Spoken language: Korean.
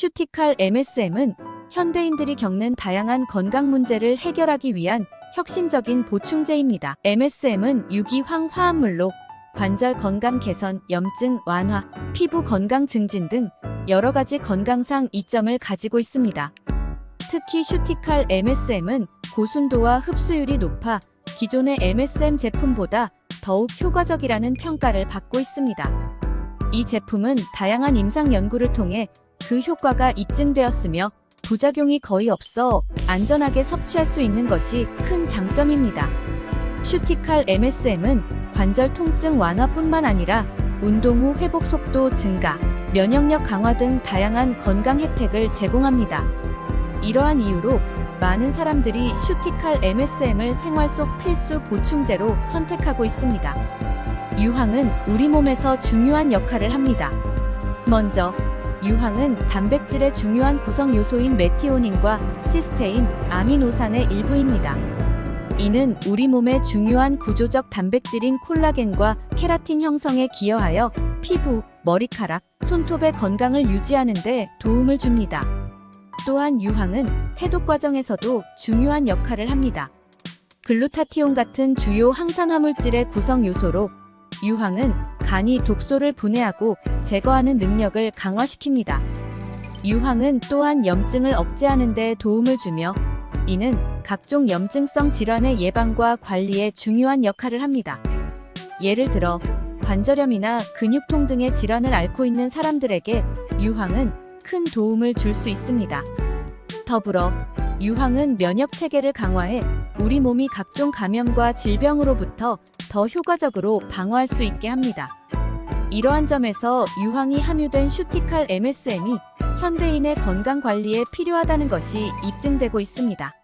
슈티칼 MSM은 현대인들이 겪는 다양한 건강 문제를 해결하기 위한 혁신적인 보충제입니다. MSM은 유기황 화합물로 관절 건강 개선, 염증 완화, 피부 건강 증진 등 여러 가지 건강상 이점을 가지고 있습니다. 특히 슈티칼 MSM은 고순도와 흡수율이 높아 기존의 MSM 제품보다 더욱 효과적이라는 평가를 받고 있습니다. 이 제품은 다양한 임상 연구를 통해 그 효과가 입증되었으며 부작용이 거의 없어 안전하게 섭취할 수 있는 것이 큰 장점입니다. 슈티칼 MSM은 관절 통증 완화뿐만 아니라 운동 후 회복 속도 증가, 면역력 강화 등 다양한 건강 혜택을 제공합니다. 이러한 이유로 많은 사람들이 슈티칼 MSM을 생활 속 필수 보충제로 선택하고 있습니다. 유황은 우리 몸에서 중요한 역할을 합니다. 먼저 유황은 단백질의 중요한 구성 요소인 메티오닌과 시스테인, 아미노산의 일부입니다. 이는 우리 몸의 중요한 구조적 단백질인 콜라겐과 케라틴 형성에 기여하여 피부, 머리카락, 손톱의 건강을 유지하는 데 도움을 줍니다. 또한 유황은 해독 과정에서도 중요한 역할을 합니다. 글루타티온 같은 주요 항산화물질의 구성 요소로 유황은 간이 독소를 분해하고 제거하는 능력을 강화시킵니다. 유황은 또한 염증을 억제하는 데 도움을 주며 이는 각종 염증성 질환의 예방과 관리에 중요한 역할을 합니다. 예를 들어 관절염이나 근육통 등의 질환을 앓고 있는 사람들에게 유황은 큰 도움을 줄 수 있습니다. 더불어 유황은 면역 체계를 강화해 우리 몸이 각종 감염과 질병으로부터 더 효과적으로 방어할 수 있게 합니다. 이러한 점에서 유황이 함유된 슈티칼 MSM이 현대인의 건강 관리에 필요하다는 것이 입증되고 있습니다.